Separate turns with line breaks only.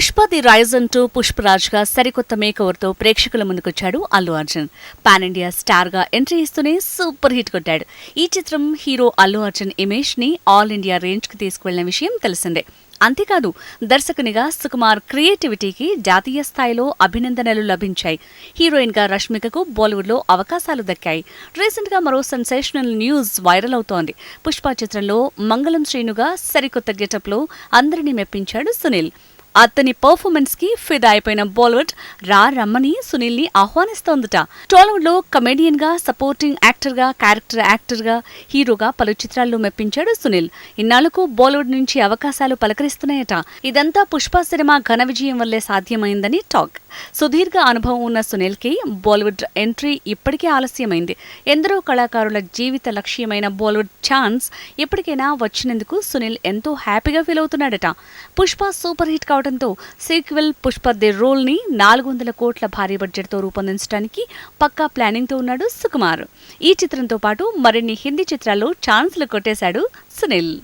Pushpa the rise అంటూ పుష్పరాజ్గా సరికొత్త మేకవర్తో ప్రేక్షకుల ముందుకొచ్చాడు అల్లు అర్జున్. పాన్ ఇండియా స్టార్గా ఎంట్రీ ఇస్తూనే సూపర్ హిట్ కొట్టాడు. ఈ చిత్రం హీరో అల్లు అర్జున్ ఇమేజ్ని ఆల్ ఇండియా రేంజ్కి తీసుకువెళ్ళిన విషయం తెలిసిందే. అంతేకాదు దర్శకునిగా సుకుమార్ క్రియేటివిటీకి జాతీయ స్థాయిలో అభినందనలు లభించాయి. హీరోయిన్గా రష్మికకు బాలీవుడ్లో అవకాశాలు దక్కాయి. రీసెంట్గా మరో సెన్సేషనల్ న్యూస్ వైరల్ అవుతోంది. పుష్ప చిత్రంలో మంగళం శ్రీనుగా సరికొత్త గెటప్లో అందరినీ మెప్పించాడు సునీల్. అతని పర్ఫార్మెన్స్కి ఫిదా అయిపోయిన బాలీవుడ్ రా రమ్మని సునీల్ని ఆహ్వానిస్తోందట. టాలీవుడ్లో కమెడియన్గా సపోర్టింగ్ యాక్టర్గా క్యారెక్టర్ యాక్టర్గా హీరోగా పలు చిత్రాల్లో మెప్పించాడు సునీల్. ఇన్నాళ్ళకు బాలీవుడ్ నుంచి అవకాశాలు పలకరిస్తున్నాయట. ఇదంతా పుష్ప సినిమా ఘన విజయం వల్లే సాధ్యమైందని టాక్. సుదీర్ఘ అనుభవం ఉన్న సునీల్కి బాలీవుడ్ ఎంట్రీ ఇప్పటికే ఆలస్యమైంది. ఎందరో కళాకారుల జీవిత లక్ష్యమైన బాలీవుడ్ ఛాన్స్ ఇప్పటికైనా వచ్చినందుకు సునీల్ ఎంతో హ్యాపీగా ఫీల్ అవుతున్నాడట. పుష్ప సూపర్ హిట్ కావడంతో సీక్వెల్ పుష్ప ది రోల్ని నాలుగు వందల కోట్ల భారీ బడ్జెట్తో రూపొందించడానికి పక్కా ప్లానింగ్తో ఉన్నాడు సుకుమార్. ఈ చిత్రంతో పాటు మరిన్ని హిందీ చిత్రాల్లో ఛాన్స్లు కొట్టేశాడు సునీల్.